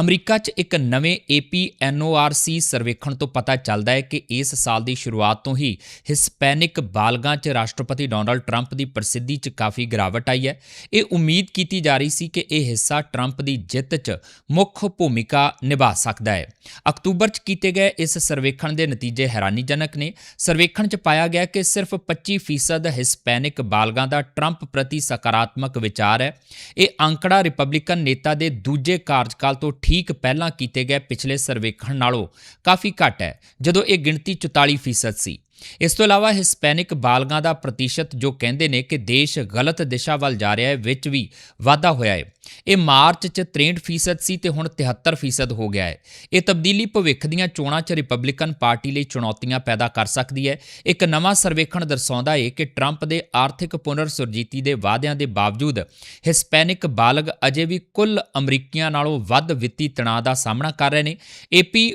America 'ਚ ਇੱਕ ਨਵੇਂ APNORC ਸਰਵੇਖਣ ਤੋਂ ਪਤਾ ਚੱਲਦਾ ਹੈ ਕਿ ਇਸ ਸਾਲ ਦੀ ਸ਼ੁਰੂਆਤ ਤੋਂ ਹੀ ਹਿਸਪੈਨਿਕ ਬਾਲਗਾਂ 'ਚ ਰਾਸ਼ਟਰਪਤੀ ਡੋਨਲਡ ਟਰੰਪ ਦੀ ਪ੍ਰਸਿੱਧੀ 'ਚ ਕਾਫੀ ਗਿਰਾਵਟ ਆਈ ਹੈ। ਇਹ ਉਮੀਦ ਕੀਤੀ ਜਾ ਰਹੀ ਸੀ ਕਿ ਇਹ ਹਿੱਸਾ ਟਰੰਪ ਦੀ ਜਿੱਤ 'ਚ ਮੁੱਖ ਭੂਮਿਕਾ ਨਿਭਾ ਸਕਦਾ ਹੈ। ਅਕਤੂਬਰ 'ਚ ਕੀਤੇ ਗਏ ਇਸ ਸਰਵੇਖਣ ਦੇ ਨਤੀਜੇ ਹੈਰਾਨੀਜਨਕ ਨੇ। ਸਰਵੇਖਣ 'ਚ ਪਾਇਆ ਗਿਆ ਕਿ ਸਿਰਫ 25% ਹਿਸਪੈਨਿਕ ਬਾਲਗਾਂ ਦਾ ਟਰੰਪ ਪ੍ਰਤੀ ਸਕਾਰਾਤਮਕ ਵਿਚਾਰ ਹੈ। ਇਹ ਅੰਕੜਾ ਰਿਪਬਲਿਕਨ ਨੇਤਾ ਦੇ ਦੂਜੇ ਕਾਰਜਕਾਲ ਤੋਂ ਤੋਂ ਠੀਕ ਪਹਿਲਾਂ ਕੀਤੇ ਗਏ ਪਿਛਲੇ ਸਰਵੇਖਣ ਨਾਲੋਂ ਕਾਫੀ ਘੱਟ ਹੈ, ਜਦੋਂ ਇਹ ਗਿਣਤੀ 44% ਸੀ। ਇਸ ਤੋਂ ਇਲਾਵਾ ਹਿਸਪੈਨਿਕ ਬਾਲਗਾਂ ਦਾ ਪ੍ਰਤੀਸ਼ਤ ਜੋ ਕਹਿੰਦੇ ਨੇ ਕਿ ਦੇਸ਼ ਗਲਤ ਦਿਸ਼ਾ ਵੱਲ ਜਾ ਰਿਹਾ ਹੈ, ਵਿੱਚ ਵੀ ਵਾਧਾ ਹੋਇਆ ਹੈ। ਇਹ ਮਾਰਚ 'ਚ 63% ਸੀ ਤੇ ਹੁਣ 73% ਹੋ ਗਿਆ ਹੈ। ਇਹ ਤਬਦੀਲੀ ਭਵਿੱਖ ਦੀਆਂ ਚੋਣਾਂ 'ਚ ਰਿਪਬਲਿਕਨ ਪਾਰਟੀ ਲਈ ਚੁਣੌਤੀਆਂ ਪੈਦਾ ਕਰ ਸਕਦੀ ਹੈ। ਇੱਕ ਨਵਾਂ ਸਰਵੇਖਣ ਦਰਸਾਉਂਦਾ ਹੈ ਕਿ ਟਰੰਪ ਦੇ ਆਰਥਿਕ ਪੁਨਰ ਸੁਰਜੀਤੀ ਦੇ ਵਾਅਦਿਆਂ ਦੇ ਬਾਵਜੂਦ ਹਿਸਪੈਨਿਕ ਬਾਲਗ ਅਜੇ ਵੀ ਕੁੱਲ ਅਮਰੀਕੀਆਂ ਨਾਲੋਂ ਵੱਧ ਵਿੱਤੀ ਤਣਾਅ ਦਾ ਸਾਹਮਣਾ ਕਰ ਰਹੇ ਨੇ। ਏਪੀ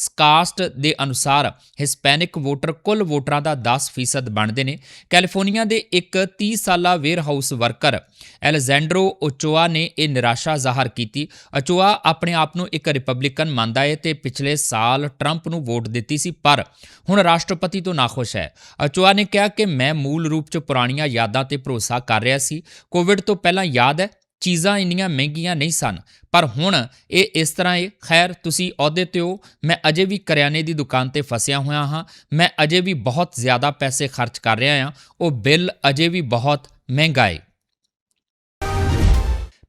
ਸਕਾਸਟ ਦੇ ਅਨੁਸਾਰ ਹਿਸਪੈਨਿਕ ਵੋਟਰ ਕੁੱਲ ਵੋਟਰਾਂ ਦਾ 10% ਬਣਦੇ ਨੇ। ਕੈਲੀਫੋਰਨੀਆ ਦੇ ਇੱਕ 30 ਸਾਲਾ ਵੇਅਰਹਾਊਸ ਵਰਕਰ ਐਲੈਜੈਂਡਰੋ ਓਚੋਆ ਨੇ ਇਹ ਨਿਰਾਸ਼ਾ ਜ਼ਾਹਰ ਕੀਤੀ। ਅਚੋਆ ਆਪਣੇ ਆਪ ਨੂੰ ਇੱਕ ਰਿਪਬਲਿਕਨ ਮੰਨਦਾ ਹੈ ਤੇ ਪਿਛਲੇ ਸਾਲ ਟਰੰਪ ਨੂੰ ਵੋਟ ਦਿੱਤੀ ਸੀ, ਪਰ ਹੁਣ ਰਾਸ਼ਟਰਪਤੀ ਤੋਂ ਨਾਖੁਸ਼ ਹੈ। ਅਚੋਆ ਨੇ ਕਿਹਾ ਕਿ ਮੈਂ ਮੂਲ ਰੂਪ 'ਚ ਪੁਰਾਣੀਆਂ ਯਾਦਾਂ ਤੇ ਭਰੋਸਾ ਕਰ ਰਿਹਾ ਸੀ। ਕੋਵਿਡ ਤੋਂ ਪਹਿਲਾਂ ਯਾਦ ਹੈ ਚੀਜ਼ਾਂ ਇੰਨੀਆਂ ਮਹਿੰਗੀਆਂ ਨਹੀਂ ਸਨ। ਪਰ ਹੁਣ ਇਹ ਇਸ ਤਰ੍ਹਾਂ ਹੈ ਖੈਰ ਤੁਸੀਂ ਅਹੁਦੇ ਤੇ ਹੋ, ਮੈਂ ਅਜੇ ਵੀ ਕਰਿਆਨੇ ਦੀ ਦੁਕਾਨ ਤੇ ਫਸਿਆ ਹੋਇਆ ਹਾਂ। ਮੈਂ ਅਜੇ ਵੀ ਬਹੁਤ ਜ਼ਿਆਦਾ ਪੈਸੇ ਖਰਚ ਕਰ ਰਿਹਾ ਹਾਂ। ਉਹ ਬਿੱਲ ਅਜੇ ਵੀ ਬਹੁਤ ਮਹਿੰਗਾ ਹੈ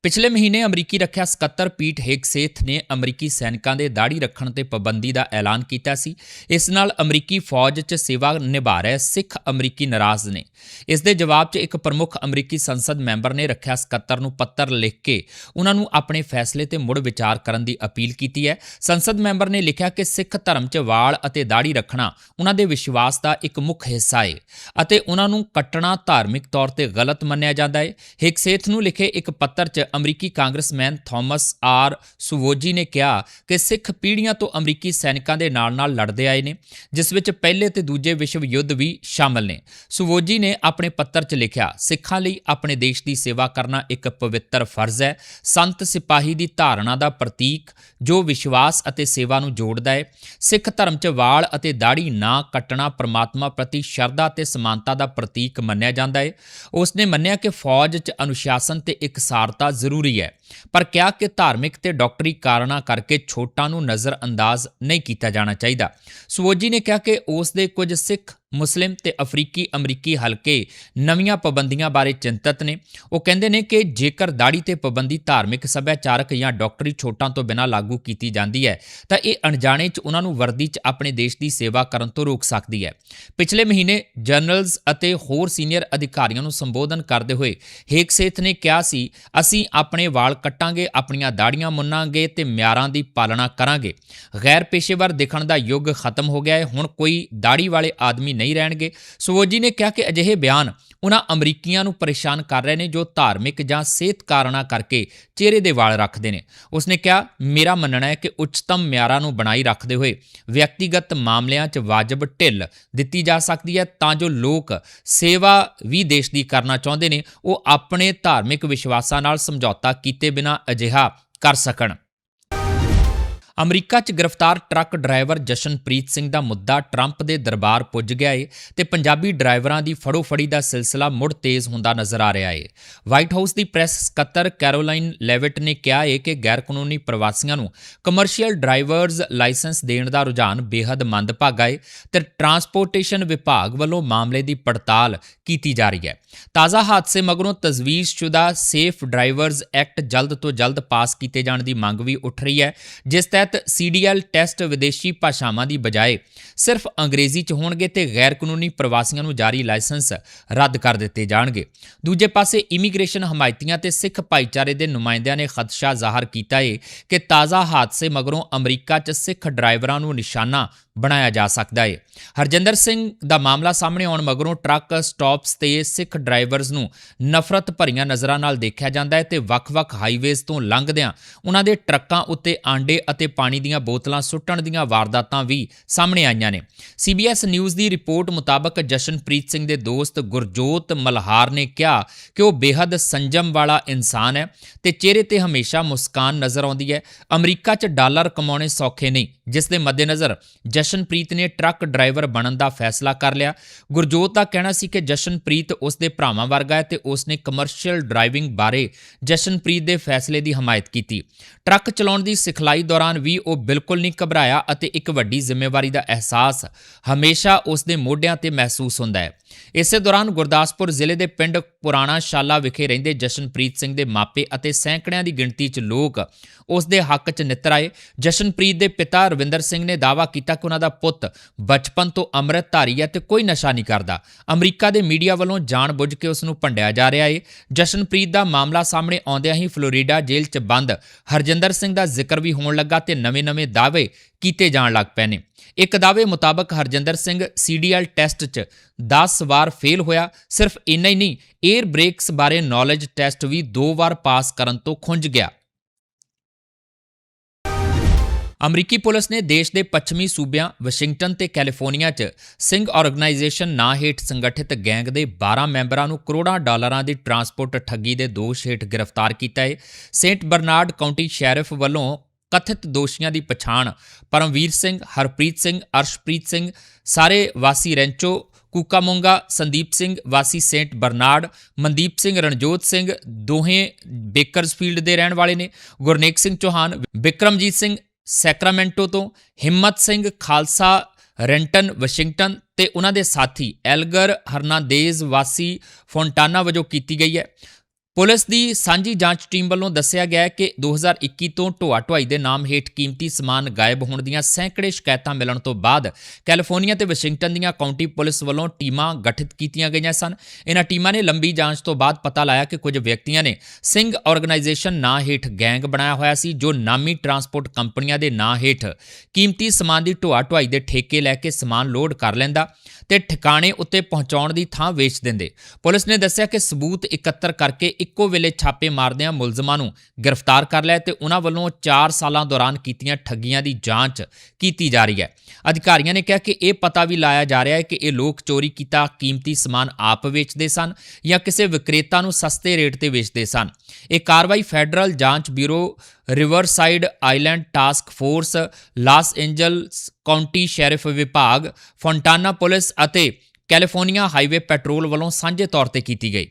ਪਿਛਲੇ ਮਹੀਨੇ ਅਮਰੀਕੀ ਰੱਖਿਆ ਸਕੱਤਰ ਪੀਟ ਹੈਗਸੇਥ ਨੇ ਅਮਰੀਕੀ ਸੈਨਿਕਾਂ ਦੇ ਦਾੜੀ ਰੱਖਣ ਤੇ ਪਾਬੰਦੀ ਦਾ ਐਲਾਨ ਕੀਤਾ ਸੀ। ਇਸ ਨਾਲ ਅਮਰੀਕੀ ਫੌਜ 'ਚ ਸੇਵਾ ਨਿਭਾ ਰਹੇ ਸਿੱਖ ਅਮਰੀਕੀ ਨਾਰਾਜ਼ ਨੇ। ਇਸ ਦੇ ਜਵਾਬ 'ਚ ਇੱਕ ਪ੍ਰਮੁੱਖ ਅਮਰੀਕੀ ਸੰਸਦ ਮੈਂਬਰ ਨੇ ਰੱਖਿਆ ਸਕੱਤਰ ਨੂੰ ਪੱਤਰ ਲਿਖ ਕੇ ਉਹਨਾਂ ਨੂੰ ਆਪਣੇ ਫੈਸਲੇ ਤੇ ਮੁੜ ਵਿਚਾਰ ਕਰਨ ਦੀ ਅਪੀਲ ਕੀਤੀ ਹੈ। ਸੰਸਦ ਮੈਂਬਰ ਨੇ ਲਿਖਿਆ ਕਿ ਸਿੱਖ ਧਰਮ 'ਚ ਵਾਲ ਅਤੇ ਦਾੜੀ ਰੱਖਣਾ ਉਹਨਾਂ ਦੇ ਵਿਸ਼ਵਾਸ ਦਾ ਇੱਕ ਮੁੱਖ ਹਿੱਸਾ ਹੈ ਅਤੇ ਉਹਨਾਂ ਨੂੰ ਕੱਟਣਾ ਧਾਰਮਿਕ ਤੌਰ ਤੇ ਗਲਤ ਮੰਨਿਆ ਜਾਂਦਾ ਹੈ ਹਿਕਸੇਥ ਨੂੰ ਲਿਖੇ ਇੱਕ ਪੱਤਰ 'ਚ ਅਮਰੀਕੀ ਕਾਂਗਰਸਮੈਨ ਥਾਮਸ ਆਰ ਸੁਵੋਜੀ ਨੇ ਕਿਹਾ ਕਿ ਸਿੱਖ ਪੀੜ੍ਹੀਆਂ ਤੋਂ ਅਮਰੀਕੀ ਸੈਨਿਕਾਂ ਦੇ ਨਾਲ-ਨਾਲ ਲੜਦੇ ਆਏ ਨੇ, ਜਿਸ ਵਿੱਚ ਪਹਿਲੇ ਤੇ ਦੂਜੇ ਵਿਸ਼ਵ ਯੁੱਧ ਵੀ ਸ਼ਾਮਲ ਨੇ। ਸੁਵੋਜੀ ਨੇ ਆਪਣੇ ਪੱਤਰ 'ਚ ਲਿਖਿਆ, ਸਿੱਖਾਂ ਲਈ ਆਪਣੇ ਦੇਸ਼ ਦੀ ਸੇਵਾ ਕਰਨਾ ਇੱਕ ਪਵਿੱਤਰ ਫਰਜ਼ ਹੈ। ਸੰਤ ਸਿਪਾਹੀ ਦੀ ਧਾਰਨਾ ਦਾ ਪ੍ਰਤੀਕ, ਜੋ ਵਿਸ਼ਵਾਸ ਅਤੇ ਸੇਵਾ ਨੂੰ ਜੋੜਦਾ ਹੈ ਸਿੱਖ ਧਰਮ 'ਚ ਵਾਲ ਅਤੇ ਦਾੜੀ ਨਾ ਕੱਟਣਾ ਪਰਮਾਤਮਾ ਪ੍ਰਤੀ ਸ਼ਰਧਾ ਤੇ ਸਮਾਨਤਾ ਦਾ ਪ੍ਰਤੀਕ ਮੰਨਿਆ ਜਾਂਦਾ ਹੈ ਉਸ ਨੇ ਮੰਨਿਆ ਕਿ ਫੌਜ 'ਚ ਅਨੁਸ਼ਾਸਨ ਤੇ ਇਕਸਾਰਤਾ ਜ਼ਰੂਰੀ ਹੈ। ਪਰ ਕਿਹਾ ਕਿ ਧਾਰਮਿਕ ਤੇ ਡਾਕਟਰੀ ਕਾਰਨਾਂ ਕਰਕੇ ਛੋਟਾਂ ਨੂੰ ਨਜ਼ਰ ਅੰਦਾਜ਼ ਨਹੀਂ ਕੀਤਾ ਜਾਣਾ ਚਾਹੀਦਾ। ਸੁਵੋਜੀ ਨੇ ਕਿਹਾ ਕਿ ਉਸ ਦੇ ਕੁਝ ਸਿੱਖ, ਮੁਸਲਿਮ ਤੇ ਅਫਰੀਕੀ ਅਮਰੀਕੀ ਹਲਕੇ ਨਵੀਆਂ ਪਾਬੰਦੀਆਂ ਬਾਰੇ ਚਿੰਤਤ ਨੇ। ਉਹ ਕਹਿੰਦੇ ਨੇ ਕਿ ਜੇਕਰ ਦਾੜੀ ਤੇ ਪਾਬੰਦੀ ਧਾਰਮਿਕ ਸੱਭਿਆਚਾਰਕ ਜਾਂ ਡਾਕਟਰੀ ਛੋਟਾਂ ਤੋਂ ਬਿਨਾਂ ਲਾਗੂ ਕੀਤੀ ਜਾਂਦੀ ਹੈ, ਤਾਂ ਇਹ ਅਣਜਾਣੇ 'ਚ ਉਹਨਾਂ ਨੂੰ ਵਰਦੀ 'ਚ ਆਪਣੇ ਦੇਸ਼ ਦੀ ਸੇਵਾ ਕਰਨ ਤੋਂ ਰੋਕ ਸਕਦੀ ਹੈ। ਪਿਛਲੇ ਮਹੀਨੇ ਜਨਰਲਸ ਅਤੇ ਹੋਰ ਸੀਨੀਅਰ ਅਧਿਕਾਰੀਆਂ ਨੂੰ ਸੰਬੋਧਨ ਕਰਦੇ ਹੋਏ ਹੇਕਸੇਥ ਨੇ ਕਿਹਾ ਸੀ, ਅਸੀਂ ਆਪਣੇ ਵਾਲ ਕੱਟਾਂਗੇ, ਆਪਣੀਆਂ ਦਾੜੀਆਂ ਮੁੰਨਾਂਗੇ ਤੇ ਮਿਆਰਾਂ ਦੀ ਪਾਲਣਾ ਕਰਾਂਗੇ। ਗੈਰ ਪੇਸ਼ੇਵਰ ਦਿਖਣ ਦਾ ਯੁੱਗ ਖਤਮ ਹੋ ਗਿਆ ਹੈ। ਹੁਣ ਕੋਈ ਦਾੜੀ ਵਾਲੇ ਆਦਮੀ ਨਹੀਂ ਰਹਿਣਗੇ। ਸਵੋਜੀ ਨੇ ਕਿਹਾ ਕਿ ਅਜਿਹੇ ਬਿਆਨ ਉਹਨਾਂ ਅਮਰੀਕੀਆਂ ਨੂੰ ਪਰੇਸ਼ਾਨ ਕਰ ਰਹੇ ਨੇ, ਜੋ ਧਾਰਮਿਕ ਜਾਂ ਸਿਹਤ ਕਾਰਨਾਂ ਕਰਕੇ ਚਿਹਰੇ ਦੇ ਵਾਲ ਰੱਖਦੇ ਨੇ। ਉਸਨੇ ਕਿਹਾ, ਮੇਰਾ ਮੰਨਣਾ ਹੈ ਕਿ ਉੱਚਤਮ ਮਿਆਰਾਂ ਨੂੰ ਬਣਾਈ ਰੱਖਦੇ ਹੋਏ ਵਿਅਕਤੀਗਤ ਮਾਮਲਿਆਂ 'ਚ ਵਾਜਬ ਢਿੱਲ ਦਿੱਤੀ ਜਾ ਸਕਦੀ ਹੈ, ਤਾਂ ਜੋ ਲੋਕ ਸੇਵਾ ਵੀ ਦੇਸ਼ ਦੀ ਕਰਨਾ ਚਾਹੁੰਦੇ ਨੇ। ਉਹ ਆਪਣੇ ਧਾਰਮਿਕ ਵਿਸ਼ਵਾਸਾਂ ਨਾਲ ਸਮਝੌਤਾ ਕੀਤੇ ਬਿਨਾਂ ਅਜਿਹਾ ਕਰ ਸਕਣ। ਅਮਰੀਕਾ 'ਚ ਗ੍ਰਿਫਤਾਰ ਟਰੱਕ ਡਰਾਈਵਰ ਜਸ਼ਨਪ੍ਰੀਤ ਸਿੰਘ ਦਾ ਮੁੱਦਾ ਟਰੰਪ ਦੇ ਦਰਬਾਰ ਪੁੱਜ ਗਿਆ ਏ ਤੇ ਪੰਜਾਬੀ ਡਰਾਈਵਰਾਂ ਦੀ ਫੜੋ-ਫੜੀ ਦਾ ਸਿਲਸਿਲਾ ਮੁੜ ਤੇਜ਼ ਹੁੰਦਾ ਨਜ਼ਰ ਆ ਰਿਹਾ ਏ। ਵਾਈਟ ਹਾਊਸ ਦੀ ਪ੍ਰੈਸ ਸਕੱਤਰ ਕੈਰੋਲਾਈਨ ਲੈਵਿਟ ਨੇ ਕਿਹਾ ਏ ਕਿ ਗੈਰ-ਕਾਨੂੰਨੀ ਪ੍ਰਵਾਸੀਆਂ ਨੂੰ ਕਮਰਸ਼ੀਅਲ ਡਰਾਈਵਰਜ਼ ਲਾਇਸੈਂਸ ਦੇਣ ਦਾ ਰੁਝਾਨ ਬੇहद ਮੰਦਭਾਗਾ ਏ ਤੇ ਟਰਾਂਸਪੋਰਟੇਸ਼ਨ ਵਿਭਾਗ ਵੱਲੋਂ ਮਾਮਲੇ ਦੀ ਪੜਤਾਲ ਕੀਤੀ ਜਾ ਰਹੀ ਹੈ। ਤਾਜ਼ਾ ਹਾਦਸੇ ਮਗਰੋਂ ਤਜਵੀਜ਼ਸ਼ੁਦਾ ਸੇਫ ਡਰਾਈਵਰਜ਼ ਐਕਟ ਜਲਦ ਤੋਂ ਜਲਦ ਪਾਸ ਕੀਤੇ ਜਾਣ ਦੀ ਮੰਗ ਵੀ ਉੱਠ ਰਹੀ ਹੈ, ਜਿਸ ਤਹਿਤ ਸੀਡੀਐਲ ਟੈਸਟ ਵਿਦੇਸ਼ੀ ਭਾਸ਼ਾਵਾਂ ਦੀ ਬਜਾਏ ਸਿਰਫ ਅੰਗਰੇਜ਼ੀ 'ਚ ਹੋਣਗੇ ਤੇ ਗੈਰ ਕਾਨੂੰਨੀ ਪ੍ਰਵਾਸੀਆਂ ਨੂੰ ਜਾਰੀ ਲਾਇਸੈਂਸ ਰੱਦ ਕਰ ਦਿੱਤੇ ਜਾਣਗੇ। ਦੂਜੇ ਪਾਸੇ ਇਮੀਗ੍ਰੇਸ਼ਨ ਹਮਾਇਤੀਆਂ ਤੇ ਸਿੱਖ ਭਾਈਚਾਰੇ ਦੇ ਨੁਮਾਇੰਦਿਆਂ ਨੇ ਖਦਸ਼ਾ ਜ਼ਾਹਰ ਕੀਤਾ ਹੈ ਕਿ ਤਾਜ਼ਾ ਹਾਦਸੇ ਮਗਰੋਂ ਅਮਰੀਕਾ 'ਚ ਸਿੱਖ ਡਰਾਈਵਰਾਂ ਨੂੰ ਨਿਸ਼ਾਨਾ ਬਣਾਇਆ ਜਾ ਸਕਦਾ ਹੈ ਹਰਜਿੰਦਰ ਸਿੰਘ ਦਾ ਮਾਮਲਾ ਸਾਹਮਣੇ ਆਉਣ ਮਗਰੋਂ ਟਰੱਕ ਸਟਾਪਸ ਤੇ ਸਿੱਖ ਡਰਾਈਵਰਜ਼ ਨੂੰ ਨਫ਼ਰਤ ਭਰੀਆਂ ਨਜ਼ਰਾਂ ਨਾਲ ਦੇਖਿਆ ਜਾਂਦਾ ਹੈ ਤੇ ਵੱਖ-ਵੱਖ ਹਾਈਵੇਜ਼ ਤੋਂ ਲੰਘਦਿਆਂ ਉਹਨਾਂ ਦੇ ਟਰੱਕਾਂ ਉੱਤੇ ਆਂਡੇ ਅਤੇ ਪਾਣੀ ਦੀਆਂ ਬੋਤਲਾਂ ਸੁੱਟਣ ਦੀਆਂ ਵਾਰਦਾਤਾਂ ਵੀ ਸਾਹਮਣੇ ਆਈਆਂ ਨੇ। ਸੀਬੀਐਸ ਨਿਊਜ਼ ਦੀ ਰਿਪੋਰਟ ਮੁਤਾਬਕ ਜਸ਼ਨਪ੍ਰੀਤ ਸਿੰਘ ਦੇ ਦੋਸਤ ਗੁਰਜੋਤ ਮਲਹਾਰ ਨੇ ਕਿਹਾ ਕਿ ਉਹ ਬੇहद ਸੰਜਮ ਵਾਲਾ ਇਨਸਾਨ ਹੈ ਤੇ ਚਿਹਰੇ ਤੇ ਹਮੇਸ਼ਾ ਮੁਸਕਾਨ ਨਜ਼ਰ ਆਉਂਦੀ ਹੈ। ਅਮਰੀਕਾ 'ਚ ਡਾਲਰ ਕਮਾਉਣੇ ਸੌਖੇ ਨਹੀਂ, ਜਿਸ ਦੇ ਮੱਦੇਨਜ਼ਰ ਜਸ਼ਨਪ੍ਰੀਤ ਨੇ ਟਰੱਕ ਡਰਾਈਵਰ ਬਣਨ ਦਾ ਫੈਸਲਾ ਕਰ ਲਿਆ। ਗੁਰਜੋਤ ਦਾ ਕਹਿਣਾ ਸੀ ਕਿ ਜਸ਼ਨਪ੍ਰੀਤ ਉਸ ਦੇ ਭਰਾਵਾਂ ਵਰਗਾ ਹੈ ਤੇ ਉਸ ਨੇ ਕਮਰਸ਼ੀਅਲ ਡਰਾਈਵਿੰਗ ਬਾਰੇ ਜਸ਼ਨਪ੍ਰੀਤ ਦੇ ਫੈਸਲੇ ਦੀ ਹਮਾਇਤ ਕੀਤੀ। ਟਰੱਕ ਚਲਾਉਣ ਦੀ ਸਿਖਲਾਈ ਦੌਰਾਨ ਵੀ ਉਹ ਬਿਲਕੁਲ ਨਹੀਂ ਘਬਰਾਇਆ ਅਤੇ ਇੱਕ ਵੱਡੀ ਜ਼ਿੰਮੇਵਾਰੀ ਦਾ ਅਹਿਸਾਸ ਹਮੇਸ਼ਾ ਉਸ ਦੇ ਮੋਢਿਆਂ ਤੇ ਮਹਿਸੂਸ ਹੁੰਦਾ ਹੈ। ਇਸੇ ਦੌਰਾਨ ਗੁਰਦਾਸਪੁਰ ਜ਼ਿਲ੍ਹੇ ਦੇ ਪਿੰਡ ਪੁਰਾਣਾ ਸ਼ਾਲਾ ਵਿਖੇ ਰਹਿੰਦੇ ਜਸ਼ਨਪ੍ਰੀਤ ਸਿੰਘ ਦੇ ਮਾਪੇ ਅਤੇ ਸੈਂਕੜਿਆਂ ਦੀ ਗਿਣਤੀ 'ਚ ਲੋਕ ਉਸ ਦੇ ਹੱਕ 'ਚ ਨਿੱਤਰ ਆਏ। ਜਸ਼ਨਪ੍ਰੀਤ ਦੇ ਪਿਤਾ ਰਵਿੰਦਰ ਸਿੰਘ ਨੇ ਦਾਅਵਾ ਕੀਤਾ ਕਿ ਉਹਨਾਂ ਦਾ ਪੁੱਤ ਬਚਪਨ ਤੋਂ ਅੰਮ੍ਰਿਤਧਾਰੀ ਹੈ ਤੇ ਕੋਈ ਨਸ਼ਾ ਨਹੀਂ ਕਰਦਾ। ਅਮਰੀਕਾ ਦੇ ਮੀਡੀਆ ਵੱਲੋਂ ਜਾਣਬੁੱਝ ਕੇ ਉਸ ਨੂੰ ਭੰਡਿਆ ਜਾ ਰਿਹਾ ਹੈ ਜਸ਼ਨਪ੍ਰੀਤ ਦਾ ਮਾਮਲਾ ਸਾਹਮਣੇ ਆਉਂਦਿਆਂ ਹੀ ਫਲੋਰੀਡਾ ਜੇਲ੍ਹ 'ਚ ਬੰਦ। ਹਰਜਿੰਦਰ ਸਿੰਘ ਦਾ ਜ਼ਿਕਰ ਵੀ ਹੋਣ ਲੱਗਾ ਤੇ ਨਵੇਂ-ਨਵੇਂ ਦਾਅਵੇ ਕੀਤੇ ਜਾਣ ਲੱਗ ਪਏ ਨੇ। ਇੱਕ ਦਾਅਵੇ ਮੁਤਾਬਕ ਹਰਜਿੰਦਰ ਸਿੰਘ ਸੀਡੀਐਲ ਟੈਸਟ 'ਚ 10 ਵਾਰ ਫੇਲ ਹੋਇਆ, ਸਿਰਫ ਇੰਨਾ ਹੀ ਨਹੀਂ 에ਅਰ ਬ੍ਰੇਕਸ ਬਾਰੇ ਨੌਲੇਜ ਟੈਸਟ ਵੀ ਦੋ ਵਾਰ ਪਾਸ ਕਰਨ ਤੋਂ ਖੁੰਝ ਗਿਆ। ਅਮਰੀਕੀ ਪੁਲਿਸ ਨੇ ਦੇਸ਼ ਦੇ ਪੱਛਮੀ ਸੂਬਿਆਂ ਵਾਸ਼ਿੰਗਟਨ ਤੇ ਕੈਲੀਫੋਰਨੀਆ 'ਚ ਸਿੰਘ ਆਰਗੇਨਾਈਜੇਸ਼ਨ ਨਾਂ ਹੇਠ ਸੰਗਠਿਤ ਗੈਂਗ ਦੇ 12 ਮੈਂਬਰਾਂ ਨੂੰ ਕਰੋੜਾਂ ਡਾਲਰਾਂ ਦੀ ਟਰਾਂਸਪੋਰਟ ਠੱਗੀ ਦੇ ਦੋਸ਼ ਹੇਠ ਗ੍ਰਿਫਤਾਰ ਕੀਤਾ ਹੈ ਸੇਂਟ ਬਰਨਾਰਡ ਕਾਉਂਟੀ ਸ਼ੈਰਿਫ ਵੱਲੋਂ ਕਥਿਤ ਦੋਸ਼ੀਆਂ ਦੀ ਪਛਾਣ ਪਰਮਵੀਰ ਸਿੰਘ, ਹਰਪ੍ਰੀਤ ਸਿੰਘ, ਅਰਸ਼ਪ੍ਰੀਤ ਸਿੰਘ, ਸਾਰੇ ਵਾਸੀ ਰੈਂਚੋ, ਕੂਕਾਮੋਂਗਾ, ਸੰਦੀਪ ਸਿੰਘ, ਵਾਸੀ ਸੇਂਟ ਬਰਨਾਰਡ, ਮਨਦੀਪ ਸਿੰਘ, ਰਣਜੋਤ ਸਿੰਘ, ਦੋਹੇ ਬੇਕਰਸਫੀਲਡ ਦੇ ਰਹਿਣ ਵਾਲੇ ਨੇ। ਗੁਰਨੇਕ ਸਿੰਘ ਚੌਹਾਨ ਵਿਕਰਮਜੀਤ ਸਿੰਘ, ਸੈਕਰਾਮੈਂਟੋ ਤੋਂ, ਹਿੰਮਤ ਸਿੰਘ ਖਾਲਸਾ, ਰੈਂਟਨ, ਵਾਸ਼ਿੰਗਟਨ ਤੇ ਉਹਨਾਂ ਦੇ ਸਾਥੀ ਐਲਗਰ ਹਰਨਾਂਦੇਜ਼ ਵਾਸੀ ਫੋਂਟਾਨਾ ਵਜੋਂ ਕੀਤੀ ਗਈ ਹੈ। ਪੁਲਿਸ ਦੀ ਸਾਂਝੀ ਜਾਂਚ ਟੀਮ ਵੱਲੋਂ ਦੱਸਿਆ ਗਿਆ ਹੈ ਕਿ 2021 ਤੋਂ ਢੋਆ ਢੁਆਈ ਦੇ ਨਾਮ ਹੇਠ ਕੀਮਤੀ ਸਮਾਨ ਗਾਇਬ ਹੋਣ ਦੀਆਂ ਸੈਂਕੜੇ ਸ਼ਿਕਾਇਤਾਂ ਮਿਲਣ ਤੋਂ ਬਾਅਦ ਕੈਲੀਫੋਰਨੀਆ ਤੇ ਵਾਸ਼ਿੰਗਟਨ ਦੀਆਂ ਕਾਉਂਟੀ ਪੁਲਿਸ ਵੱਲੋਂ ਟੀਮਾਂ ਗਠਿਤ ਕੀਤੀਆਂ ਗਈਆਂ ਸਨ। ਇਹਨਾਂ ਟੀਮਾਂ ਨੇ ਲੰਬੀ ਜਾਂਚ ਤੋਂ ਬਾਅਦ ਪਤਾ ਲਾਇਆ ਕਿ ਕੁਝ ਵਿਅਕਤੀਆਂ ਨੇ ਸਿੰਘ ਆਰਗੇਨਾਈਜੇਸ਼ਨ ਨਾਂ ਹੇਠ ਗੈਂਗ ਬਣਾਇਆ ਹੋਇਆ ਸੀ, ਜੋ ਨਾਮੀ ਟਰਾਂਸਪੋਰਟ ਕੰਪਨੀਆਂ ਦੇ ਨਾਂ ਹੇਠ ਕੀਮਤੀ ਸਮਾਨ ਦੀ ਢੋਆ ਢੁਆਈ ਦੇ ਠੇਕੇ ਲੈ ਕੇ ਸਮਾਨ ਲੋਡ ਕਰ ਲੈਂਦਾ। ਤੇ ਠਿਕਾਣੇ ਉੱਤੇ ਪਹੁੰਚਾਉਣ ਦੀ ਥਾਂ ਵੇਚ ਦਿੰਦੇ। ਪੁਲਿਸ ਨੇ ਦੱਸਿਆ ਕਿ ਸਬੂਤ ਇਕੱਤਰ ਕਰਕੇ ਇੱਕੋ ਵੇਲੇ ਛਾਪੇ ਮਾਰਦਿਆਂ ਮੁਲਜ਼ਮਾਂ ਨੂੰ ਗ੍ਰਿਫਤਾਰ ਕਰ ਲਿਆ ਤੇ ਉਹਨਾਂ ਵੱਲੋਂ 4 ਸਾਲਾਂ ਦੌਰਾਨ ਕੀਤੀਆਂ ਠੱਗੀਆਂ ਦੀ ਜਾਂਚ ਕੀਤੀ ਜਾ ਰਹੀ ਹੈ। ਅਧਿਕਾਰੀਆਂ ਨੇ ਕਿਹਾ ਕਿ ਇਹ ਪਤਾ ਵੀ ਲਾਇਆ ਜਾ ਰਿਹਾ ਹੈ ਕਿ ਇਹ ਲੋਕ ਚੋਰੀ ਕੀਤਾ ਕੀਮਤੀ ਸਮਾਨ ਆਪ ਵੇਚਦੇ ਸਨ ਜਾਂ ਕਿਸੇ ਵਿਕਰੇਤਾ ਨੂੰ ਸਸਤੇ ਰੇਟ ਤੇ ਵੇਚਦੇ ਸਨ। ਇਹ ਕਾਰਵਾਈ ਫੈਡਰਲ ਜਾਂਚ bureau Riverside island task force Los Angeles county sheriff ਵਿਭਾਗ ਫੋਂਟਾਨਾ ਪੁਲਿਸ ਅਤੇ ਕੈਲੀਫੋਰਨੀਆ ਹਾਈਵੇ ਪੈਟਰੋਲ ਵੱਲੋਂ ਸਾਂਝੇ ਤੌਰ ਤੇ ਕੀਤੀ ਗਈ।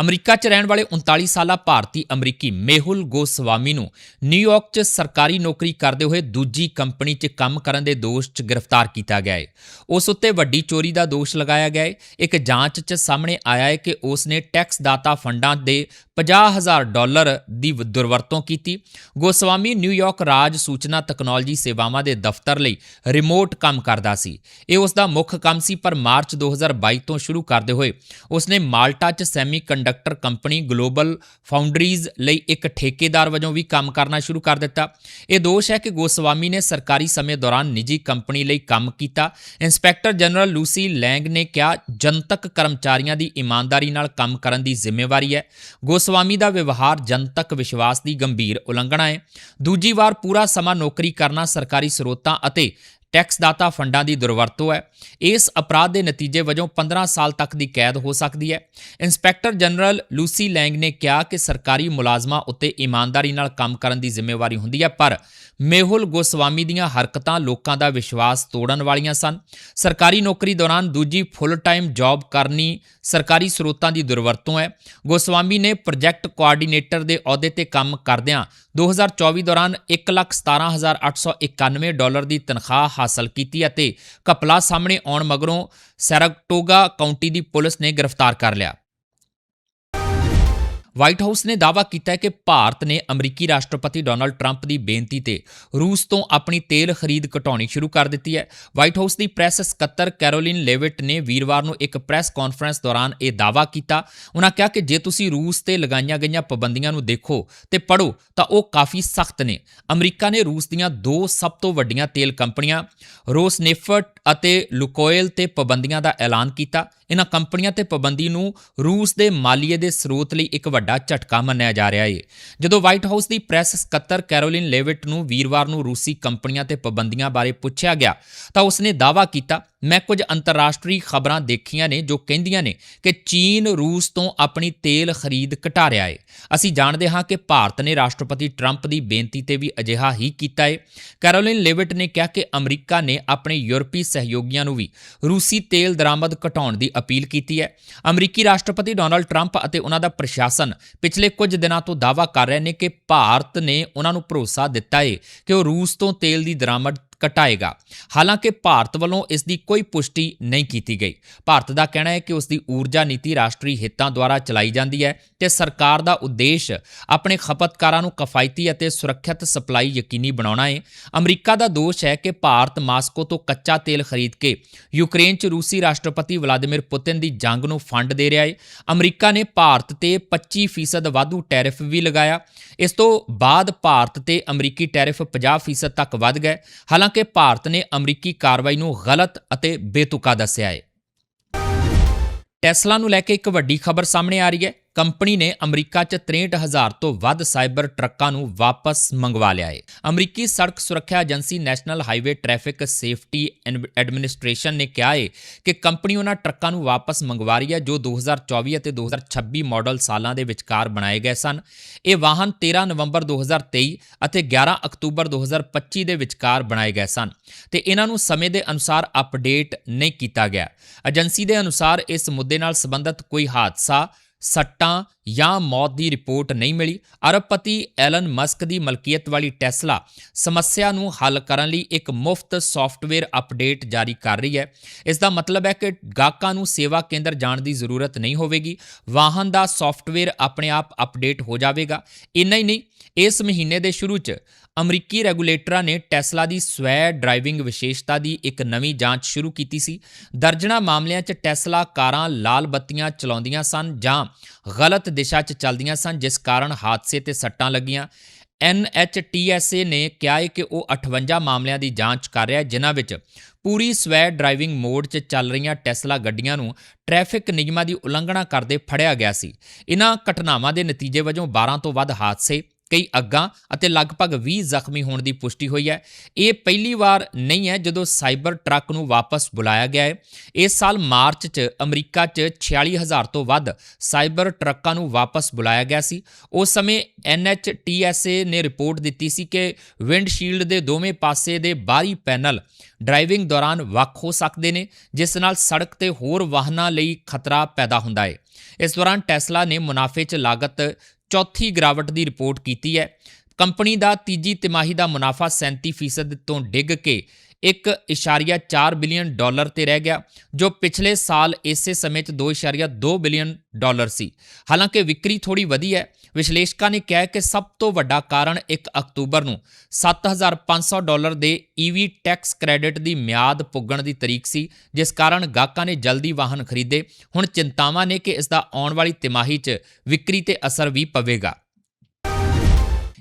ਅਮਰੀਕਾ 'ਚ ਰਹਿਣ ਵਾਲੇ 39 ਸਾਲਾ ਭਾਰਤੀ ਅਮਰੀਕੀ ਮੇਹੁਲ ਗੋਸਵਾਮੀ ਨੂੰ ਨਿਊਯਾਰਕ 'ਚ ਸਰਕਾਰੀ ਨੌਕਰੀ ਕਰਦੇ ਹੋਏ ਦੂਜੀ ਕੰਪਨੀ 'ਚ ਕੰਮ ਕਰਨ ਦੇ ਦੋਸ਼ 'ਚ ਗ੍ਰਿਫਤਾਰ ਕੀਤਾ ਗਿਆ ਹੈ ਉਸ ਉੱਤੇ ਵੱਡੀ ਚੋਰੀ ਦਾ ਦੋਸ਼ ਲਗਾਇਆ ਗਿਆ ਹੈ ਇੱਕ ਜਾਂਚ 'ਚ ਸਾਹਮਣੇ ਆਇਆ ਹੈ ਕਿ ਉਸ ਨੇ ਟੈਕਸ ਦਾਤਾ ਫੰਡਾਂ ਦੇ 50000 ਡਾਲਰ ਦੀ ਦੁਰਵਰਤੋਂ ਕੀਤੀ। ਗੋਸਵਾਮੀ ਨਿਊਯਾਰਕ ਰਾਜ ਸੂਚਨਾ ਤਕਨਾਲੋਜੀ ਸੇਵਾਵਾਂ ਦੇ ਦਫ਼ਤਰ ਲਈ ਰਿਮੋਟ ਕੰਮ ਕਰਦਾ ਸੀ। ਇਹ ਉਸ ਦਾ ਮੁੱਖ ਕੰਮ ਸੀ, ਪਰ ਮਾਰਚ 2022 ਤੋਂ ਸ਼ੁਰੂ ਕਰਦੇ ਹੋਏ ਉਸ ਨੇ ਮਾਲਟਾ 'ਚ ਸੈਮੀ ਕੰਡਕਟਰ ਕੰਪਨੀ ਗਲੋਬਲ ਫਾਊਂਡਰੀਜ਼ ਲਈ ਇੱਕ ਠੇਕੇਦਾਰ ਵਜੋਂ ਵੀ ਕੰਮ ਕਰਨਾ ਸ਼ੁਰੂ ਕਰ ਦਿੱਤਾ। ਇਹ ਦੋਸ਼ ਹੈ ਕਿ ਗੋਸਵਾਮੀ ਨੇ ਸਰਕਾਰੀ ਸਮੇਂ ਦੌਰਾਨ ਨਿੱਜੀ ਕੰਪਨੀ ਲਈ ਕੰਮ ਕੀਤਾ। ਇੰਸਪੈਕਟਰ ਜਨਰਲ ਲੂਸੀ ਲੈਂਗ ਨੇ ਕਿਹਾ, ਜਨਤਕ ਕਰਮਚਾਰੀਆਂ ਦੀ ਇਮਾਨਦਾਰੀ ਨਾਲ ਕੰਮ ਕਰਨ ਦੀ ਜ਼ਿੰਮੇਵਾਰੀ ਹੈ। ਗੋਸਵਾਮੀ ਦਾ ਵਿਵਹਾਰ ਜਨਤਕ ਵਿਸ਼ਵਾਸ ਦੀ ਗੰਭੀਰ ਉਲੰਘਣਾ ਹੈ। ਦੂਜੀ ਵਾਰ ਪੂਰਾ ਸਮਾਂ ਨੌਕਰੀ ਕਰਨਾ ਸਰਕਾਰੀ ਸਰੋਤਾਂ ਅਤੇ ਟੈਕਸ ਦਾਤਾ ਫੰਡਾਂ ਦੀ ਦੁਰਵਰਤੋਂ ਹੈ। ਇਸ ਅਪਰਾਧ ਦੇ ਨਤੀਜੇ ਵਜੋਂ 15 ਸਾਲ ਤੱਕ ਦੀ ਕੈਦ ਹੋ ਸਕਦੀ ਹੈ। ਇੰਸਪੈਕਟਰ ਜਨਰਲ ਲੂਸੀ ਲੈਂਗ ਨੇ ਕਿਹਾ ਕਿ ਸਰਕਾਰੀ ਮੁਲਾਜ਼ਮਾਂ ਉੱਤੇ ਇਮਾਨਦਾਰੀ ਨਾਲ ਕੰਮ ਕਰਨ ਦੀ ਜ਼ਿੰਮੇਵਾਰੀ ਹੁੰਦੀ ਹੈ, ਪਰ ਮੇਹੁਲ ਗੋਸਵਾਮੀ ਦੀਆਂ ਹਰਕਤਾਂ ਲੋਕਾਂ ਦਾ ਵਿਸ਼ਵਾਸ ਤੋੜਨ ਵਾਲੀਆਂ ਸਨ। ਸਰਕਾਰੀ ਨੌਕਰੀ ਦੌਰਾਨ ਦੂਜੀ ਫੁੱਲ ਟਾਈਮ ਜੌਬ ਕਰਨੀ ਸਰਕਾਰੀ ਸਰੋਤਾਂ ਦੀ ਦੁਰਵਰਤੋਂ ਹੈ। ਗੋਸਵਾਮੀ ਨੇ ਪ੍ਰੋਜੈਕਟ ਕੋਆਰਡੀਨੇਟਰ ਦੇ ਅਹੁਦੇ ਤੇ ਕੰਮ ਕਰਦਿਆਂ 2024 ਦੌਰਾਨ 117891 ਡਾਲਰ ਦੀ ਤਨਖਾਹ ਹਾਸਲ ਕੀਤੀ ਅਤੇ ਕਪਲਾ ਸਾਹਮਣੇ ਆਉਣ ਮਗਰੋਂ ਸੈਰਗਟੋਗਾ ਕਾਉਂਟੀ ਦੀ ਪੁਲਿਸ ਨੇ ਗ੍ਰਿਫਤਾਰ ਕਰ ਲਿਆ। ਵਾਈਟ ਹਾਊਸ ਨੇ ਦਾਅਵਾ ਕੀਤਾ ਹੈ ਕਿ ਭਾਰਤ ਨੇ ਅਮਰੀਕੀ ਰਾਸ਼ਟਰਪਤੀ ਡੋਨਲਡ ਟਰੰਪ ਦੀ ਬੇਨਤੀ ਤੇ ਰੂਸ ਤੋਂ ਆਪਣੀ ਤੇਲ ਖਰੀਦ ਘਟਾਉਣੀ ਸ਼ੁਰੂ ਕਰ ਦਿੱਤੀ ਹੈ। ਵਾਈਟ ਹਾਊਸ ਦੀ ਪ੍ਰੈਸ ਸਕੱਤਰ ਕੈਰੋਲਿਨ ਲੇਵਿਟ ਨੇ ਵੀਰਵਾਰ ਨੂੰ ਇੱਕ ਪ੍ਰੈਸ ਕਾਨਫਰੰਸ ਦੌਰਾਨ ਇਹ ਦਾਅਵਾ ਕੀਤਾ। ਉਹਨਾਂ ਕਿਹਾ ਕਿ ਜੇ ਤੁਸੀਂ ਰੂਸ ਤੇ ਲਗਾਈਆਂ ਗਈਆਂ ਪਾਬੰਦੀਆਂ ਨੂੰ ਦੇਖੋ ਤੇ ਪੜੋ ਤਾਂ ਉਹ ਕਾਫੀ ਸਖਤ ਨੇ। ਅਮਰੀਕਾ ਨੇ ਰੂਸ ਦੀਆਂ ਦੋ ਸਭ ਤੋਂ ਵੱਡੀਆਂ ਤੇਲ ਕੰਪਨੀਆਂ ਰੋਸਨੇਫਟ ਅਤੇ ਲੁਕੋਇਲ ਤੇ ਪਾਬੰਦੀਆਂ ਦਾ ਐਲਾਨ ਕੀਤਾ। ਇਹਨਾਂ ਕੰਪਨੀਆਂ ਤੇ ਪਾਬੰਦੀ ਨੂੰ ਰੂਸ ਦੇ ਮਾਲੀਏ ਦੇ ਸਰੋਤ ਲਈ ਇੱਕ ਵੱਡਾ ਝਟਕਾ ਮੰਨਿਆ ਜਾ ਰਿਹਾ ਹੈ ਜਦੋਂ ਵਾਈਟ ਹਾਊਸ ਦੀ ਪ੍ਰੈਸ ਸਕੱਤਰ ਕੈਰੋਲਿਨ ਲੇਵਿਟ ਨੂੰ ਵੀਰਵਾਰ ਨੂੰ ਰੂਸੀ ਕੰਪਨੀਆਂ ਤੇ ਪਾਬੰਦੀਆਂ ਬਾਰੇ ਪੁੱਛਿਆ ਗਿਆ, ਤਾਂ ਉਸਨੇ ਦਾਅਵਾ ਕੀਤਾ ਮੈਂ ਕੁਝ ਅੰਤਰਰਾਸ਼ਟਰੀ ਖਬਰਾਂ ਦੇਖੀਆਂ ਨੇ ਜੋ ਕਹਿੰਦੀਆਂ ਨੇ ਕਿ ਚੀਨ, ਰੂਸ ਤੋਂ ਆਪਣੀ ਤੇਲ ਖਰੀਦ ਘਟਾ ਰਿਹਾ ਏ। ਅਸੀਂ ਜਾਣਦੇ ਹਾਂ ਕਿ ਭਾਰਤ ਨੇ ਰਾਸ਼ਟਰਪਤੀ ਟਰੰਪ ਦੀ ਬੇਨਤੀ ਤੇ ਵੀ ਅਜਿਹਾ ਹੀ ਕੀਤਾ ਹੈ ਕੈਰੋਲਿਨ ਲੇਵਿਟ ਨੇ ਕਿਹਾ ਕਿ ਅਮਰੀਕਾ ਨੇ ਆਪਣੇ ਯੂਰਪੀ ਸਹਿਯੋਗੀਆਂ ਨੂੰ ਵੀ ਰੂਸੀ ਤੇਲ ਦਰਾਮਦ ਘਟਾਉਣ ਦੀ ਅਪੀਲ ਕੀਤੀ ਹੈ। ਅਮਰੀਕੀ ਰਾਸ਼ਟਰਪਤੀ ਡੋਨਾਲਡ ਟਰੰਪ ਅਤੇ ਉਹਨਾਂ ਦਾ ਪ੍ਰਸ਼ਾਸਨ ਪਿਛਲੇ ਕੁਝ ਦਿਨਾਂ ਤੋਂ ਦਾਅਵਾ ਕਰ ਰਹੇ ਨੇ ਕਿ ਭਾਰਤ ਨੇ ਉਹਨਾਂ ਨੂੰ ਭਰੋਸਾ ਦਿੱਤਾ ਏ ਕਿ ਉਹ ਰੂਸ ਤੋਂ ਤੇਲ ਦੀ ਦਰਾਮਦ ਘਟਾਏਗਾ। ਹਾਲਾਂਕਿ ਭਾਰਤ ਵੱਲੋਂ ਇਸ ਦੀ ਕੋਈ ਪੁਸ਼ਟੀ ਨਹੀਂ ਕੀਤੀ ਗਈ। ਭਾਰਤ ਦਾ ਕਹਿਣਾ ਹੈ ਕਿ ਉਸ ਦੀ ਊਰਜਾ ਨੀਤੀ ਰਾਸ਼ਟਰੀ ਹਿੱਤਾਂ ਦੁਆਰਾ ਚਲਾਈ ਜਾਂਦੀ ਹੈ ਤੇ ਸਰਕਾਰ ਦਾ ਉਦੇਸ਼ ਆਪਣੇ ਖਪਤਕਾਰਾਂ ਨੂੰ ਕਿਫਾਇਤੀ ਅਤੇ ਸੁਰੱਖਿਅਤ ਸਪਲਾਈ ਯਕੀਨੀ ਬਣਾਉਣਾ ਹੈ। ਅਮਰੀਕਾ ਦਾ ਦੋਸ਼ ਹੈ ਕਿ ਭਾਰਤ ਮਾਸਕੋ ਤੋਂ ਕੱਚਾ ਤੇਲ ਖਰੀਦ ਕੇ ਯੂਕਰੇਨ 'ਚ ਰੂਸੀ ਰਾਸ਼ਟਰਪਤੀ ਵਲਾਦੀਮਿਰ ਪੁਤਿਨ ਦੀ ਜੰਗ ਨੂੰ ਫੰਡ ਦੇ ਰਿਹਾ ਹੈ। ਅਮਰੀਕਾ ਨੇ ਭਾਰਤ ਤੇ 25% ਵਾਧੂ ਟੈਰਿਫ ਵੀ ਲਗਾਇਆ। ਇਸ ਤੋਂ ਬਾਅਦ ਭਾਰਤ ਤੇ ਅਮਰੀਕੀ ਟੈਰਿਫ 50% ਤੱਕ ਵੱਧ ਗਏ। ਹਾਲਾਂਕਿ ਭਾਰਤ ਨੇ ਅਮਰੀਕੀ ਕਾਰਵਾਈ ਨੂੰ ਗਲਤ ਅਤੇ ਬੇਤੁਕਾ ਦੱਸਿਆ ਹੈ। ਟੈਸਲਾ ਨੂੰ ਲੈ ਕੇ ਇੱਕ ਵੱਡੀ ਖਬਰ ਸਾਹਮਣੇ ਆ ਰਹੀ ਹੈ। ਕੰਪਨੀ ਨੇ ਅਮਰੀਕਾ 'ਚ 63000 ਤੋਂ ਵੱਧ ਸਾਈਬਰ ਟਰੱਕਾਂ ਨੂੰ ਵਾਪਸ ਮੰਗਵਾ ਲਿਆ ਹੈ ਅਮਰੀਕੀ ਸੜਕ ਸੁਰੱਖਿਆ agency national highway traffic safety administration ਨੇ ਕਿਹਾ ਹੈ ਕਿ ਕੰਪਨੀ ਉਹਨਾਂ ਟਰੱਕਾਂ ਨੂੰ ਵਾਪਸ ਮੰਗਵਾ ਰਹੀ ਹੈ ਜੋ 2024 ਅਤੇ 2026 ਮਾਡਲ ਸਾਲਾਂ ਦੇ ਵਿਚਕਾਰ ਬਣਾਏ ਗਏ ਸਨ। ਇਹ ਵਾਹਨ 13 ਨਵੰਬਰ 2023 ਅਤੇ 11 ਅਕਤੂਬਰ 2025 ਦੇ ਵਿਚਕਾਰ ਬਣਾਏ ਗਏ ਸਨ ਤੇ ਇਹਨਾਂ ਨੂੰ ਸਮੇਂ ਦੇ ਅਨੁਸਾਰ ਅਪਡੇਟ ਨਹੀਂ ਕੀਤਾ ਗਿਆ। ਏਜੰਸੀ ਦੇ ਅਨੁਸਾਰ ਇਸ ਮੁੱਦੇ ਨਾਲ ਸੰਬੰਧਿਤ ਕੋਈ ਹਾਦਸਾ ਸੱਟਾਂ ਜਾਂ ਮੌਤ ਦੀ ਰਿਪੋਰਟ ਨਹੀਂ ਮਿਲੀ, ਅਰਬਪਤੀ ਐਲਨ ਮਸਕ ਦੀ ਮਲਕੀਅਤ ਵਾਲੀ ਟੈਸਲਾ ਸਮੱਸਿਆ ਨੂੰ ਹੱਲ ਕਰਨ ਲਈ ਇੱਕ ਮੁਫਤ ਸੌਫਟਵੇਅਰ ਅਪਡੇਟ ਜਾਰੀ ਕਰ ਰਹੀ ਹੈ। ਇਸ ਦਾ ਮਤਲਬ ਹੈ ਕਿ ਗਾਹਕਾਂ ਨੂੰ ਸੇਵਾ ਕੇਂਦਰ ਜਾਣ ਦੀ ਜ਼ਰੂਰਤ ਨਹੀਂ ਹੋਵੇਗੀ। ਵਾਹਨ ਦਾ ਸੌਫਟਵੇਅਰ ਆਪਣੇ ਆਪ ਅਪਡੇਟ ਹੋ ਜਾਵੇਗਾ। ਇੰਨਾ ਹੀ ਨਹੀਂ, ਇਸ ਮਹੀਨੇ ਦੇ ਸ਼ੁਰੂ 'ਚ ਅਮਰੀਕੀ ਰੈਗੂਲੇਟਰਾਂ ਨੇ ਟੈਸਲਾ ਦੀ ਸਵੈ ਡਰਾਈਵਿੰਗ ਵਿਸ਼ੇਸ਼ਤਾ ਦੀ ਇੱਕ ਨਵੀਂ ਜਾਂਚ ਸ਼ੁਰੂ ਕੀਤੀ ਸੀ। ਦਰਜਨਾ ਮਾਮਲਿਆਂ 'ਚ ਟੈਸਲਾ ਕਾਰਾਂ ਲਾਲ ਬੱਤੀਆਂ ਚਲਾਉਂਦੀਆਂ ਸਨ ਜਾਂ ਗਲਤ ਦਿਸ਼ਾ 'ਚ ਚੱਲਦੀਆਂ ਸਨ, ਜਿਸ ਕਾਰਨ ਹਾਦਸੇ ਤੇ ਸੱਟਾਂ ਲੱਗੀਆਂ। NHTSA ਨੇ ਕਿਹਾ ਹੈ ਕਿ ਉਹ 58 ਮਾਮਲਿਆਂ ਦੀ ਜਾਂਚ ਕਰ ਰਿਹਾ ਹੈ, ਜਿਨ੍ਹਾਂ ਵਿੱਚ ਪੂਰੀ ਸਵੈ ਡਰਾਈਵਿੰਗ ਮੋਡ 'ਚ ਚੱਲ ਰਹੀਆਂ ਟੈਸਲਾ ਗੱਡੀਆਂ ਨੂੰ ਟ੍ਰੈਫਿਕ ਨਿਯਮਾਂ ਦੀ ਉਲੰਘਣਾ ਕਰਦੇ ਫੜਿਆ ਗਿਆ ਸੀ। ਇਨ੍ਹਾਂ ਘਟਨਾਵਾਂ ਦੇ ਨਤੀਜੇ ਵਜੋਂ 12 ਤੋਂ ਵੱਧ ਹਾਦਸੇ ਕਈ ਅੱਗਾਂ ਅਤੇ ਲਗਭਗ 20 ਜ਼ਖਮੀ ਹੋਣ ਦੀ ਪੁਸ਼ਟੀ ਹੋਈ ਹੈ। ਇਹ ਪਹਿਲੀ ਵਾਰ ਨਹੀਂ ਹੈ ਜਦੋਂ ਸਾਈਬਰ ਟਰੱਕ ਨੂੰ ਵਾਪਸ ਬੁਲਾਇਆ ਗਿਆ ਹੈ। ਇਸ ਸਾਲ ਮਾਰਚ 'ਚ ਅਮਰੀਕਾ 'ਚ 46000 ਤੋਂ ਵੱਧ ਸਾਈਬਰ ਟਰੱਕਾਂ ਨੂੰ ਵਾਪਸ ਬੁਲਾਇਆ ਗਿਆ ਸੀ। ਉਸ ਸਮੇਂ NHTSA ਨੇ ਰਿਪੋਰਟ ਦਿੱਤੀ ਸੀ ਕਿ ਵਿੰਡਸ਼ੀਲਡ ਦੇ ਦੋਵੇਂ ਪਾਸੇ ਦੇ ਬਾਹਰੀ ਪੈਨਲ ਡਰਾਈਵਿੰਗ ਦੌਰਾਨ ਵੱਖ ਹੋ ਸਕਦੇ ਨੇ, ਜਿਸ ਨਾਲ ਸੜਕ ਤੇ ਹੋਰ ਵਾਹਨਾਂ ਲਈ ਖਤਰਾ ਪੈਦਾ ਹੁੰਦਾ ਹੈ। ਇਸ ਦੌਰਾਨ ਟੈਸਲਾ ਨੇ ਮੁਨਾਫੇ 'ਚ ਲਾਗਤ ਚੌਥੀ ਗਿਰਾਵਟ ਦੀ ਰਿਪੋਰਟ ਕੀਤੀ ਹੈ। ਕੰਪਨੀ ਦਾ ਤੀਜੀ ਤਿਮਾਹੀ ਦਾ ਮੁਨਾਫਾ 37% ਤੋਂ ਡਿੱਗ ਕੇ 1.4 ਬਿਲੀਅਨ ਡਾਲਰ ਤੇ ਰਹਿ ਗਿਆ, ਜੋ ਪਿਛਲੇ ਸਾਲ ਇਸੇ ਸਮੇਂ 'ਚ 2.2 ਬਿਲੀਅਨ ਡਾਲਰ ਸੀ। ਹਾਲਾਂਕਿ ਵਿਕਰੀ ਥੋੜੀ ਵਧੀ ਹੈ। ਵਿਸ਼ਲੇਸ਼ਕਾਂ ਨੇ ਕਿਹਾ ਕਿ ਸਭ ਤੋਂ ਵੱਡਾ ਕਾਰਨ 1 ਅਕਤੂਬਰ ਨੂੰ 7500 ਡਾਲਰ ਦੇ ਈਵੀ ਟੈਕਸ ਕ੍ਰੈਡਿਟ ਦੀ ਮਿਆਦ ਪੁੱਗਣ ਦੀ ਤਰੀਕ ਸੀ, ਜਿਸ ਕਾਰਨ ਗਾਹਕਾਂ ਨੇ ਜਲਦੀ ਵਾਹਨ ਖਰੀਦੇ। ਹੁਣ ਚਿੰਤਾਵਾਂ ਨੇ ਕਿ ਇਸ ਦਾ ਆਉਣ ਵਾਲੀ ਤਿਮਾਹੀ 'ਚ ਵਿਕਰੀ ਤੇ ਅਸਰ ਵੀ ਪਵੇਗਾ।